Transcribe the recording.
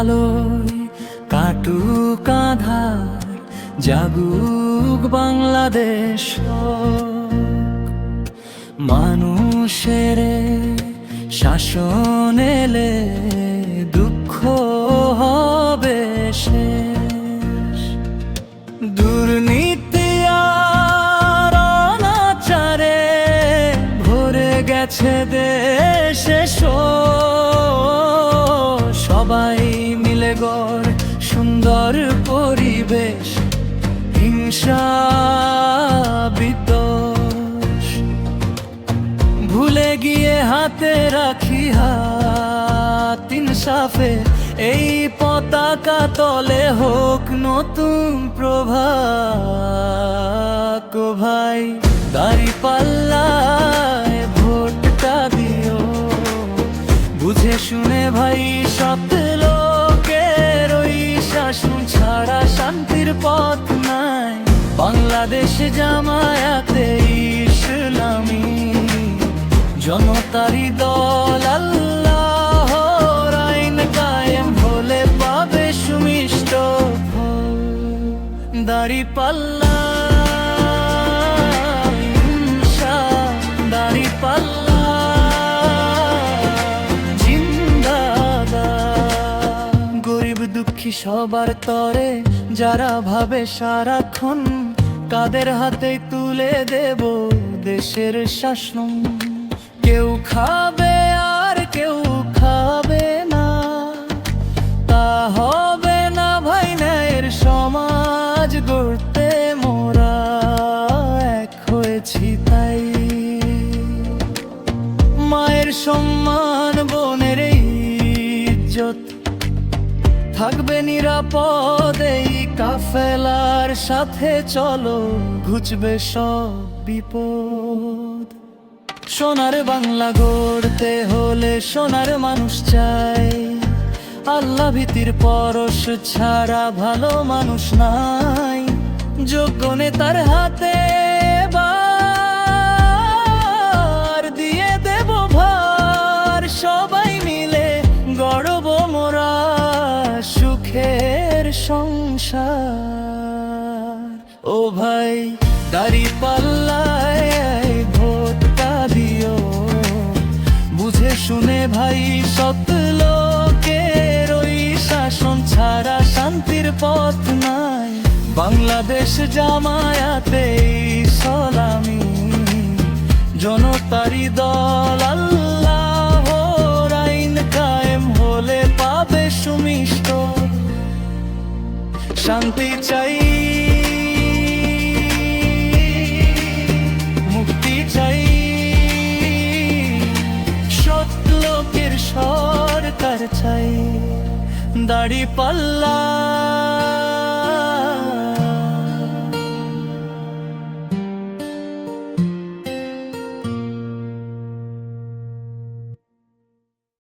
আলোয় কাটুক আধার, জাগুক বাংলাদেশ মানুষের শাসন এলে দুঃখ হবে শেষ দুর্নীতি আর অনাচারে ভরে গেছে দেশে শোষ। সবাই মিলে গড় সুন্দর পরিবেশ, হিংসা ভুলে গিয়ে হাতে রাখি হাত, ইনসাফে এই পতাকা তলে হোক নতুন প্রভা ভাই। দাড়ি পাল্লায় শুনে ভাই সত লোকের ওই শাসন ছাড়া শান্তির পথ নাই বাংলাদেশ জামায়াতে ইসলামী জনতারি দল আল্লাহ আইন কায়েম হলে পাবে সুমিষ্ট। দাড়ি পাল্লা দাড়ি পাল্লা দুঃখী সবার তরে, যারা ভাবে সারাক্ষণ, কাদের হাতে তুলে দেব দেশের শাসন। কেউ খাবে আর কেউ খাবে না, তা হবে না ভাই ন্যায়ের সমাজ গড়তে মোরা এক হয়েছি তাই। মায়ের সম্মান থাকবে নিরাপদ এই কাফেলার সাথে চলো, ঘুচবে সব বিপদ। সোনার বাংলা গড়তে হলে সোনার মানুষ চাই। আল্লাহ ভীতির পরশ ছাড়া ভালো মানুষ নাই। যোগ্য নেতার হাতে সংসার। ও ভাই, দাড়ি পাল্লায় ভোটটা দিও। বুঝে শুনে ভাই সত লোকের ওই শাসন ছাড়া শান্তির পথ নাই। বাংলাদেশ জামায়াতে সলামি। জনতারি দল শান্তি চাই। মুক্তি চাই। সৎ লোকের সরকার চাই। দাড়ি পাল্লা